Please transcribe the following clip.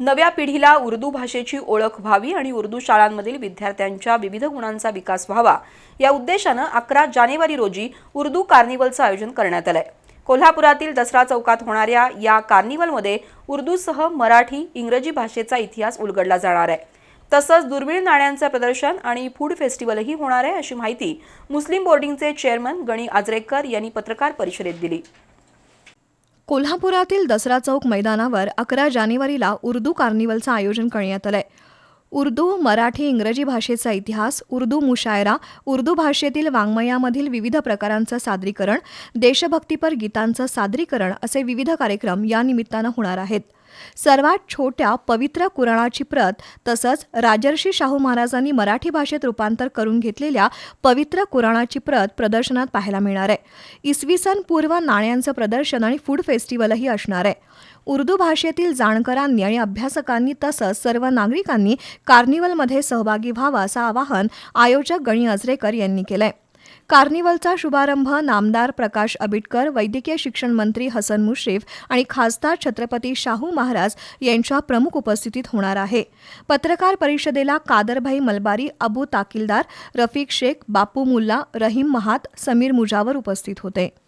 नव्या पिढीला उर्दू भाषेची ओळख व्हावी आणि उर्दू शाळांमधील विद्यार्थ्यांच्या विविध गुणांचा विकास व्हावा या उद्देशानं अकरा जानेवारी रोजी उर्दू कार्निवलचं आयोजन करण्यात आलंय. कोल्हापुरातील दसरा चौकात होणाऱ्या या कार्निवलमध्ये उर्दूसह मराठी इंग्रजी भाषेचा इतिहास उलगडला जाणार आहे. तसंच दुर्मिळ नाण्यांचं प्रदर्शन आणि फूड फेस्टिवलही होणार आहे अशी माहिती मुस्लिम बोर्डिंगचे चेअरमन गणी आजरेकर यांनी पत्रकार परिषदेत दिली. कोल्हापुरातील दसरा चौक मैदानावर अकरा जानेवारीला उर्दू कार्निवलचं आयोजन करण्यात आलंय. उर्दू मराठी इंग्रजी भाषेचा इतिहास उर्दू मुशायरा उर्दू भाषेतील वाङ्मयामधील विविध प्रकारांचं सादरीकरण देशभक्तीपर गीतांचं सादरीकरण असे विविध कार्यक्रम या निमित्तानं होणार आहेत. सर्वात छोट्या पवित्र कुराणाची प्रत तसंच राजर्षी शाहू महाराजांनी मराठी भाषेत रूपांतर करून घेतलेल्या पवित्र कुराणाची प्रत प्रदर्शनात पाहायला मिळणार आहे. इसवी सन पूर्व नाण्यांचं प्रदर्शन आणि फूड फेस्टिवलही असणार आहे. उर्दू भाषेतील जाणकारांनी आणि अभ्यासकांनी तसंच सर्व नागरिकांनी कार्निवलमध्ये सहभागी व्हावं असं आवाहन आयोजक गणी अजरेकर यांनी केलं आहे कार्निवलचा शुभारंभ नामदार प्रकाश आबिटकर वैद्यकीय शिक्षण मंत्री हसन मुश्रीफ आणि खासदार छत्रपती शाहू महाराज यांच्या प्रमुख उपस्थितीत होणार आहे. पत्रकार परिषदेला कादरभाई मलबारी अबू ताकिलदार रफिक शेख बापू मुल्ला रहीम महात समीर मुजावर उपस्थित होते.